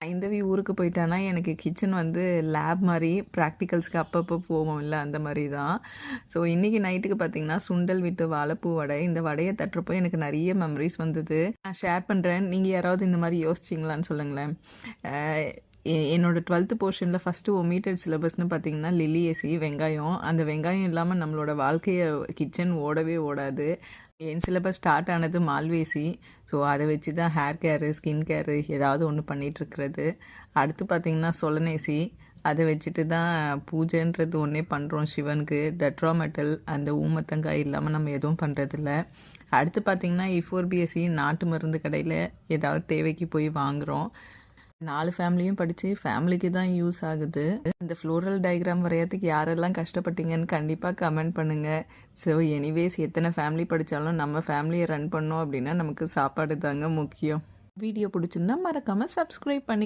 ஐந்தவி ஊருக்கு போயிட்டேன்னா எனக்கு கிச்சன் வந்து லேப் மாதிரி ப்ராக்டிக்கல்ஸ்க்கு அப்பப்போ போவோம் இல்லை அந்த மாதிரி தான். ஸோ இன்றைக்கி நைட்டுக்கு பார்த்தீங்கன்னா சுண்டல் வித்து வாழைப்பூ வடை இந்த வடையை தட்டுறப்போ எனக்கு நிறைய மெமரிஸ் வந்தது. நான் ஷேர் பண்ணுறேன் நீங்கள் யாராவது இந்த மாதிரி யோசிச்சிங்களான்னு சொல்லுங்களேன். என்னோடய என்னோட டுவெல்த்து போர்ஷனில் ஃபஸ்ட்டு ஒமீட்டட் சிலபஸ்னு பார்த்தீங்கன்னா லில்லி ஏசி வெங்காயம். அந்த வெங்காயம் இல்லாமல் நம்மளோட வாழ்க்கையை கிச்சன் ஓடவே ஓடாது. என் சிலபஸ் ஸ்டார்ட் ஆனது மால்வேசி. ஸோ அதை வச்சு தான் ஹேர் கேரு ஸ்கின் கேரு ஏதாவது ஒன்று பண்ணிகிட்ருக்கிறது அடுத்து பார்த்திங்கன்னா சொலனேசி. அதை வச்சுட்டு தான் பூஜைன்றது ஒன்றே பண்ணுறோம் சிவனுக்கு. டெட்ராமெட்டல் அந்த ஊமத்தங்காய் இல்லாமல் நம்ம எதுவும் பண்ணுறதில்ல அடுத்து பார்த்திங்கன்னா இஃபோர் பிஎஸ்சி நாட்டு மருந்து கடையில் ஏதாவது தேவைக்கு போய் வாங்குகிறோம் நாலு ஃபேமிலியும் படித்து ஃபேமிலிக்கு தான் யூஸ் ஆகுது. இந்த ஃப்ளோரல் டயக்ராம் வரையிறதுக்கு யாரெல்லாம் கஷ்டப்பட்டீங்கன்னு கண்டிப்பாக கமெண்ட் பண்ணுங்கள் ஸோ எனிவேஸ் எத்தனை ஃபேமிலி படித்தாலும் நம்ம ஃபேமிலியை ரன் பண்ணோம் அப்படின்னா நமக்கு சாப்பாடு தாங்க முக்கியம். வீடியோ பிடிச்சிருந்தா மறக்காமல் சப்ஸ்கிரைப் பண்ணி